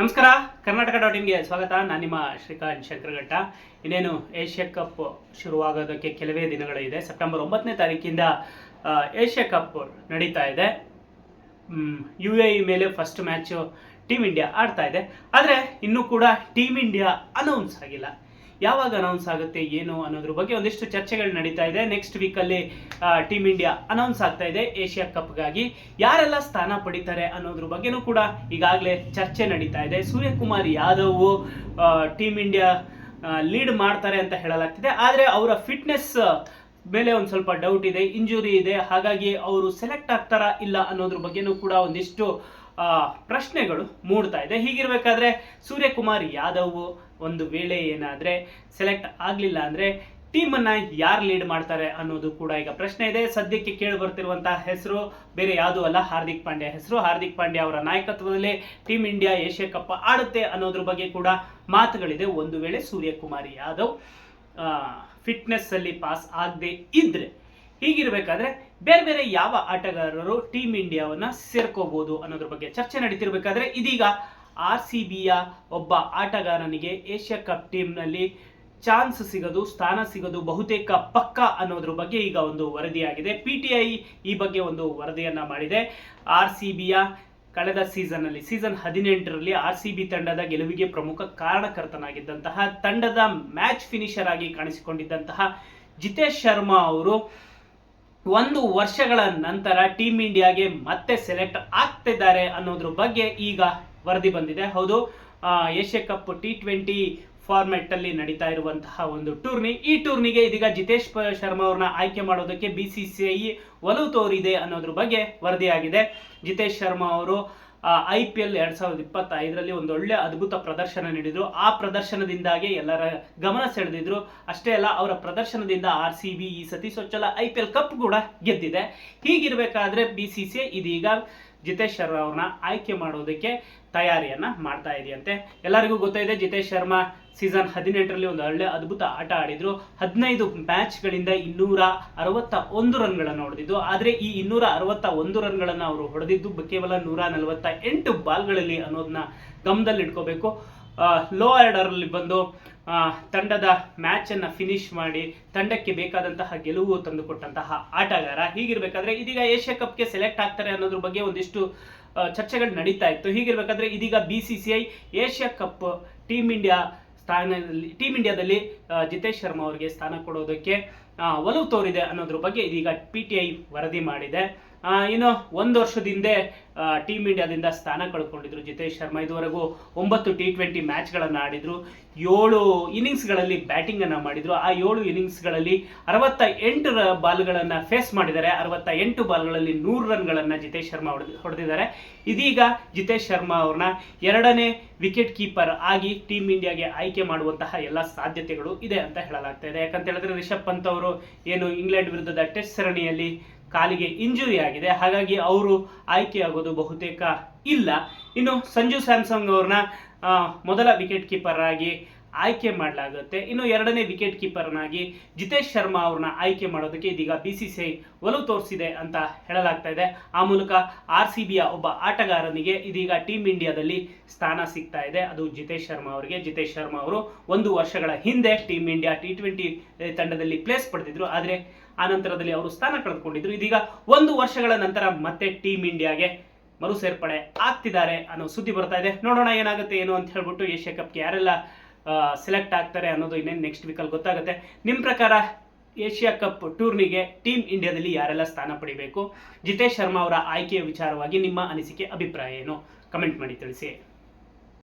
ನಮಸ್ಕಾರ, ಕರ್ನಾಟಕ ಡಾಟ್ ಇನ್ಗೆ ಸ್ವಾಗತ. ನಾನು ನಿಮ್ಮ ಶ್ರೀಕಾಂತ್ ಶಂಕರಘಟ್ಟ. ಇನ್ನೇನು ಏಷ್ಯಾ ಕಪ್ ಶುರುವಾಗೋದಕ್ಕೆ ಕೆಲವೇ ದಿನಗಳಿದೆ ಸೆಪ್ಟೆಂಬರ್ ಒಂಬತ್ತನೇ ತಾರೀಕಿಂದ ಏಷ್ಯಾ ಕಪ್ ನಡೀತಾ ಇದೆ. ಯು ಎ ಇ ಮೇಲೆ ಫಸ್ಟ್ ಮ್ಯಾಚು ಟೀಮ್ ಇಂಡಿಯಾ ಆಡ್ತಾ ಇದೆ. ಆದರೆ ಇನ್ನೂ ಕೂಡ ಟೀಮ್ ಇಂಡಿಯಾ ಅನೌನ್ಸ್ ಆಗಿಲ್ಲ. ಯಾವಾಗ ಅನೌನ್ಸ್ ಆಗುತ್ತೆ, ಏನು ಅನ್ನೋದ್ರ ಬಗ್ಗೆ ಒಂದಿಷ್ಟು ಚರ್ಚೆಗಳು ನಡೀತಾ ಇದೆ. ನೆಕ್ಸ್ಟ್ ವೀಕಲ್ಲಿ ಟೀಮ್ ಇಂಡಿಯಾ ಅನೌನ್ಸ್ ಆಗ್ತಾ ಇದೆ ಏಷ್ಯಾ ಕಪ್ಗಾಗಿ ಯಾರೆಲ್ಲ ಸ್ಥಾನ ಪಡಿತಾರೆ ಅನ್ನೋದ್ರ ಬಗ್ಗೆನೂ ಕೂಡ ಈಗಾಗಲೇ ಚರ್ಚೆ ನಡೀತಾ ಇದೆ. Suryakumar Yadav team India lead ಮಾಡ್ತಾರೆ ಅಂತ ಹೇಳಲಾಗ್ತಿದೆ. ಆದರೆ ಅವರ ಫಿಟ್ನೆಸ್ ಮೇಲೆ ಒಂದು ಸ್ವಲ್ಪ ಡೌಟ್ ಇದೆ ಇಂಜುರಿ ಇದೆ. ಹಾಗಾಗಿ ಅವರು ಸೆಲೆಕ್ಟ್ ಆಗ್ತಾರಾ ಇಲ್ಲ ಅನ್ನೋದ್ರ ಬಗ್ಗೆನೂ ಕೂಡ ಒಂದಿಷ್ಟು ಪ್ರಶ್ನೆಗಳು ಮೂಡ್ತಾ ಇದೆ. ಹೀಗಿರ್ಬೇಕಾದ್ರೆ ಸೂರ್ಯಕುಮಾರ್ ಯಾದವ್ ಒಂದು ವೇಳೆ ಏನಾದ್ರೆ ಸೆಲೆಕ್ಟ್ ಆಗಲಿಲ್ಲ ಅಂದ್ರೆ ಟೀಮನ್ನು ಯಾರು ಲೀಡ್ ಮಾಡ್ತಾರೆ ಅನ್ನೋದು ಕೂಡ ಈಗ ಪ್ರಶ್ನೆ ಇದೆ. ಸದ್ಯಕ್ಕೆ ಕೇಳಿ ಬರ್ತಿರುವಂತಹ ಹೆಸರು ಬೇರೆ ಯಾವುದೂ ಅಲ್ಲ, ಹಾರ್ದಿಕ್ ಪಾಂಡ್ಯ ಹೆಸರು. ಹಾರ್ದಿಕ್ ಪಾಂಡ್ಯ ಅವರ ನಾಯಕತ್ವದಲ್ಲಿ ಟೀಮ್ ಇಂಡಿಯಾ ಏಷ್ಯಾ ಕಪ್ ಆಡುತ್ತೆ ಅನ್ನೋದ್ರ ಬಗ್ಗೆ ಕೂಡ ಮಾತುಗಳಿದೆ. ಒಂದು ವೇಳೆ ಸೂರ್ಯಕುಮಾರ್ ಯಾದವ್ ಫಿಟ್ನೆಸ್ ಅಲ್ಲಿ ಪಾಸ್ ಆಗದೆ ಇದ್ರೆ ಹೀಗಿರ್ಬೇಕಾದ್ರೆ ಬೇರೆ ಬೇರೆ ಯಾವ ಆಟಗಾರರು ಟೀಮ್ ಇಂಡಿಯಾವನ್ನ ಸೇರ್ಕೋಬಹುದು ಅನ್ನೋದ್ರ ಬಗ್ಗೆ ಚರ್ಚೆ ನಡೀತಿರ್ಬೇಕಾದ್ರೆ ಇದೀಗ ಆರ್ ಸಿ ಬಿಯ ಒಬ್ಬ ಆಟಗಾರನಿಗೆ ಏಷ್ಯಾ ಕಪ್ ಟೀಮ್ನಲ್ಲಿ ಚಾನ್ಸ್ ಸಿಗೋದು, ಸ್ಥಾನ ಸಿಗೋದು, ಬಹುತೇಕ ಪಕ್ಕ ಅನ್ನೋದ್ರ ಬಗ್ಗೆ ಈಗ ಒಂದು ವರದಿಯಾಗಿದೆ. ಪಿ ಟಿ ಐ ಈ ಬಗ್ಗೆ ಒಂದು ವರದಿಯನ್ನ ಮಾಡಿದೆ. ಆರ್ ಸಿ ಬಿಯ ಕಳೆದ ಸೀಸನ್ ಅಲ್ಲಿ ಸೀಸನ್ ಹದಿನೆಂಟರಲ್ಲಿ ಆರ್ ಸಿ ಬಿ ತಂಡದ ಗೆಲುವಿಗೆ ಪ್ರಮುಖ ಕಾರಣಕರ್ತನಾಗಿದ್ದಂತಹ, ತಂಡದ ಮ್ಯಾಚ್ ಫಿನಿಷರ್ ಆಗಿ ಕಾಣಿಸಿಕೊಂಡಿದ್ದಂತಹ ಜಿತೇಶ್ ಶರ್ಮಾ ಅವರು ಒಂದು ವರ್ಷಗಳ ನಂತರ ಟೀಮ್ ಇಂಡಿಯಾಗೆ ಮತ್ತೆ ಸೆಲೆಕ್ಟ್ ಆಗ್ತಿದ್ದಾರೆ ಅನ್ನೋದ್ರ ಬಗ್ಗೆ ಈಗ ವರದಿ ಬಂದಿದೆ. ಹೌದು Asia Cup T twenty format ಅಲ್ಲಿ ನಡೀತಾ ಇರುವಂತಹ ಒಂದು ಟೂರ್ನಿ ಈ ಟೂರ್ನಿಗೆ ಇದೀಗ ಜಿತೇಶ್ ಶರ್ಮಾ ಅವ್ರನ್ನ ಆಯ್ಕೆ ಮಾಡೋದಕ್ಕೆ ಬಿ ಸಿ ಸಿ ಐ ಒಲವು ತೋರಿದೆ ಅನ್ನೋದ್ರ ಬಗ್ಗೆ ವರದಿಯಾಗಿದೆ. ಜಿತೇಶ್ ಶರ್ಮಾ ಅವರು ಐ ಪಿ ಎಲ್ ಎರಡ್ ಸಾವಿರದ ಇಪ್ಪತ್ತೈದರಲ್ಲಿ ಒಂದು ಒಳ್ಳೆ ಅದ್ಭುತ ಪ್ರದರ್ಶನ ನೀಡಿದ್ರು. ಆ ಪ್ರದರ್ಶನದಿಂದಾಗಿ ಎಲ್ಲರ ಗಮನ ಸೆಳೆದಿದ್ರು. ಅಷ್ಟೇ ಅಲ್ಲ, ಅವರ ಪ್ರದರ್ಶನದಿಂದ ಆರ್ ಸಿ ಬಿ ಈ ಸತಿ ಸೊಚ್ಚಲ ಐ ಪಿ ಎಲ್ ಕಪ್ ಕೂಡ ಗೆದ್ದಿದೆ. ಹೀಗಿರಬೇಕಾದ್ರೆ ಬಿ ಸಿ ಸಿ ಇದೀಗ ಜಿತೇಶ್ ಶರ್ಮಾ ಅವ್ರನ್ನ ಆಯ್ಕೆ ಮಾಡೋದಕ್ಕೆ ತಯಾರಿಯನ್ನ ಮಾಡ್ತಾ ಇದೆಯಂತೆ. ಎಲ್ಲರಿಗೂ ಗೊತ್ತಾಯಿದೆ ಜಿತೇಶ್ ಶರ್ಮಾ ಸೀಸನ್ ಹದಿನೆಂಟರಲ್ಲಿ ಒಂದು ಒಳ್ಳೆ ಅದ್ಭುತ ಆಟ ಆಡಿದ್ರು. ಹದಿನೈದು ಮ್ಯಾಚ್ಗಳಿಂದ ಇನ್ನೂರ ಅರವತ್ತ ಒಂದು ರನ್ಗಳನ್ನು ಹೊಡೆದಿದ್ದು. ಆದರೆ ಈ ಇನ್ನೂರ ಅರವತ್ತ ಒಂದು ರನ್ಗಳನ್ನು ಅವರು ಹೊಡೆದಿದ್ದು ಕೇವಲ ನೂರ ನಲವತ್ತ ಎಂಟು ಬಾಲ್ಗಳಲ್ಲಿ ಅನ್ನೋದನ್ನ ಗಮನದಲ್ಲಿ ಇಟ್ಕೋಬೇಕು ಲೋ ಆರ್ಡರಲ್ಲಿ ಬಂದು ತಂಡದ ಮ್ಯಾಚ್ ಅನ್ನ ಫಿನಿಶ್ ಮಾಡಿ ತಂಡಕ್ಕೆ ಬೇಕಾದಂತಹ ಗೆಲುವು ತಂದುಕೊಟ್ಟಂತಹ ಆಟಗಾರ ಹೀಗಿರ್ಬೇಕಾದ್ರೆ ಇದೀಗ ಏಷ್ಯಾ ಕಪ್ಗೆ ಸೆಲೆಕ್ಟ್ ಆಗ್ತಾರೆ ಅನ್ನೋದ್ರ ಬಗ್ಗೆ ಒಂದಿಷ್ಟು ಚರ್ಚೆಗಳು ನಡೀತಾ ಇತ್ತು. ಹೀಗಿರ್ಬೇಕಾದ್ರೆ ಇದೀಗ B C C I Asia Cup team India ಸ್ಥಾನದಲ್ಲಿ ಟೀಮ್ ಇಂಡಿಯಾದಲ್ಲಿ ಜಿತೇಶ್ ಶರ್ಮಾ ಅವರಿಗೆ ಸ್ಥಾನ ಕೊಡೋದಕ್ಕೆ ಒಲವು ತೋರಿದೆ ಅನ್ನೋದ್ರ ಬಗ್ಗೆ ಇದೀಗ ಪಿ ಟಿ ಐ ವರದಿ ಮಾಡಿದೆ. ಇನ್ನು ಒಂದು ವರ್ಷದ ಹಿಂದೆ ಟೀಮ್ ಇಂಡಿಯಾದಿಂದ ಸ್ಥಾನ ಕಳ್ಕೊಂಡಿದ್ರು ಜಿತೇಶ್ ಶರ್ಮಾ. ಇದುವರೆಗೂ ಒಂಬತ್ತು ಟಿ ಟ್ವೆಂಟಿ ಮ್ಯಾಚ್ಗಳನ್ನು ಆಡಿದ್ರು. ಏಳು ಇನ್ನಿಂಗ್ಸ್ಗಳಲ್ಲಿ ಬ್ಯಾಟಿಂಗ್ ಅನ್ನ ಮಾಡಿದ್ರು. ಆ ಏಳು ಇನ್ನಿಂಗ್ಸ್ಗಳಲ್ಲಿ ಅರವತ್ತ ಎಂಟು ಬಾಲ್ಗಳನ್ನು ಫೇಸ್ ಮಾಡಿದ್ದಾರೆ. ಅರವತ್ತ ಎಂಟು ಬಾಲ್ಗಳಲ್ಲಿ ನೂರು ರನ್ಗಳನ್ನು ಜಿತೇಶ್ ಶರ್ಮಾ ಹೊಡೆದು, ಹೊಡೆದಿದ್ದಾರೆ. ಇದೀಗ ಜಿತೇಶ್ ಶರ್ಮಾ ಅವ್ರನ್ನ ಎರಡನೇ ವಿಕೆಟ್ ಕೀಪರ್ ಆಗಿ ಟೀಮ್ ಇಂಡಿಯಾಗೆ ಆಯ್ಕೆ ಮಾಡುವಂತಹ ಎಲ್ಲ ಸಾಧ್ಯತೆಗಳು ಇದೆ ಅಂತ ಹೇಳಲಾಗ್ತಾ ಇದೆ. ಯಾಕಂತ ಹೇಳಿದ್ರೆ ರಿಷಬ್ ಪಂತ್ ಅವರು ಏನು ಇಂಗ್ಲೆಂಡ್ ವಿರುದ್ಧದ ಟೆಸ್ಟ್ ಸರಣಿಯಲ್ಲಿ ಕಾಲಿಗೆ ಇಂಜುರಿ ಆಗಿದೆ. ಹಾಗಾಗಿ ಅವರು ಆಯ್ಕೆಯಾಗೋದು ಬಹುತೇಕ ಇಲ್ಲ. ಇನ್ನು ಸಂಜು ಸ್ಯಾಮ್ಸಂಗ್ ಅವ್ರನ್ನ ಮೊದಲ ವಿಕೆಟ್ ಕೀಪರ್ ಆಗಿ ಆಯ್ಕೆ ಮಾಡಲಾಗುತ್ತೆ. ಇನ್ನು ಎರಡನೇ ವಿಕೆಟ್ ಕೀಪರ್ನಾಗಿ ಜಿತೇಶ್ ಶರ್ಮಾ ಅವ್ರನ್ನ ಆಯ್ಕೆ ಮಾಡೋದಕ್ಕೆ ಇದೀಗ ಬಿ ಸಿ ಸಿ ಐ ಒಲವು ತೋರಿಸಿದೆ ಅಂತ ಹೇಳಲಾಗ್ತಾ ಇದೆ. ಆ ಮೂಲಕ ಆರ್ ಸಿ ಬಿಯ ಒಬ್ಬ ಆಟಗಾರನಿಗೆ ಇದೀಗ ಟೀಮ್ ಇಂಡಿಯಾದಲ್ಲಿ ಸ್ಥಾನ ಸಿಗ್ತಾ ಇದೆ. ಅದು ಜಿತೇಶ್ ಶರ್ಮಾ ಅವರಿಗೆ. ಜಿತೇಶ್ ಶರ್ಮಾ ಅವರು ಒಂದು ವರ್ಷಗಳ ಹಿಂದೆ ಟೀಮ್ ಇಂಡಿಯಾ ಟಿ ಟ್ವೆಂಟಿ ತಂಡದಲ್ಲಿ ಪ್ಲೇಸ್ ಪಡೆದಿದ್ರು. ಆದರೆ ಆ ನಂತರದಲ್ಲಿ ಅವರು ಸ್ಥಾನ ಕಳೆದುಕೊಂಡಿದ್ರು. ಇದೀಗ ಒಂದು ವರ್ಷಗಳ ನಂತರ ಮತ್ತೆ ಟೀಮ್ ಇಂಡಿಯಾಗೆ ಮರು ಸೇರ್ಪಡೆ ಆಗ್ತಿದ್ದಾರೆ ಅನ್ನೋ ಸುದ್ದಿ ಬರ್ತಾ ಇದೆ. ನೋಡೋಣ ಏನಾಗುತ್ತೆ, ಏನು ಅಂತ ಹೇಳ್ಬಿಟ್ಟು ಏಷ್ಯಾ ಕಪ್ಗೆ ಯಾರೆಲ್ಲ ಸೆಲೆಕ್ಟ್ ಆಗ್ತಾರೆ ಅನ್ನೋದು ಇನ್ನೇನು ನೆಕ್ಸ್ಟ್ ವೀಕಲ್ಲಿ ಗೊತ್ತಾಗುತ್ತೆ. ನಿಮ್ಮ ಪ್ರಕಾರ ಏಷ್ಯಾ ಕಪ್ ಟೂರ್ನಿಗೆ ಟೀಮ್ ಇಂಡಿಯಾದಲ್ಲಿ ಯಾರೆಲ್ಲ ಸ್ಥಾನ ಪಡಿಬೇಕು? ಜಿತೇಶ್ ಶರ್ಮಾ ಅವರ ಆಯ್ಕೆಯ ವಿಚಾರವಾಗಿ ನಿಮ್ಮ ಅನಿಸಿಕೆ, ಅಭಿಪ್ರಾಯ ಏನು? ಕಮೆಂಟ್ ಮಾಡಿ ತಿಳಿಸಿ.